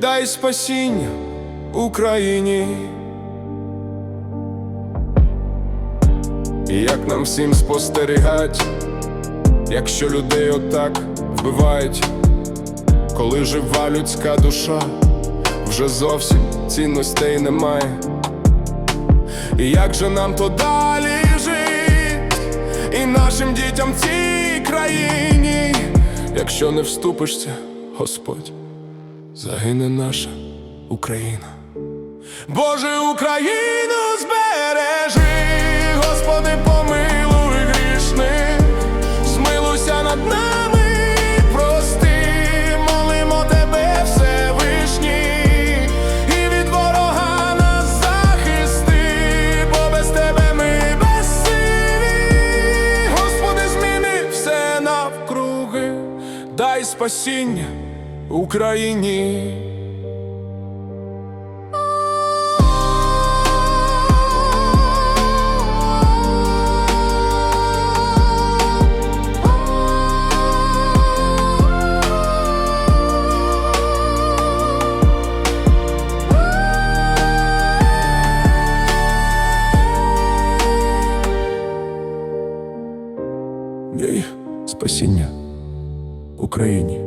дай спасіння Україні. Як нам всім спостерігать, якщо людей отак вбивають, коли жива людська душа, вже зовсім цінностей немає. І як же нам то далі жить, і нашим дітям в цій країні, якщо не вступишся, Господь, загине наша Україна. Боже, Україну збережи, Господи, помилуй грішних, змилуйся над нами, прости, молимо тебе, Всевишній, і від ворога нас захисти, бо без тебе ми безсилі. Господи, зміни все навкруги, дай спасіння Україні. Дай спасіння Україні.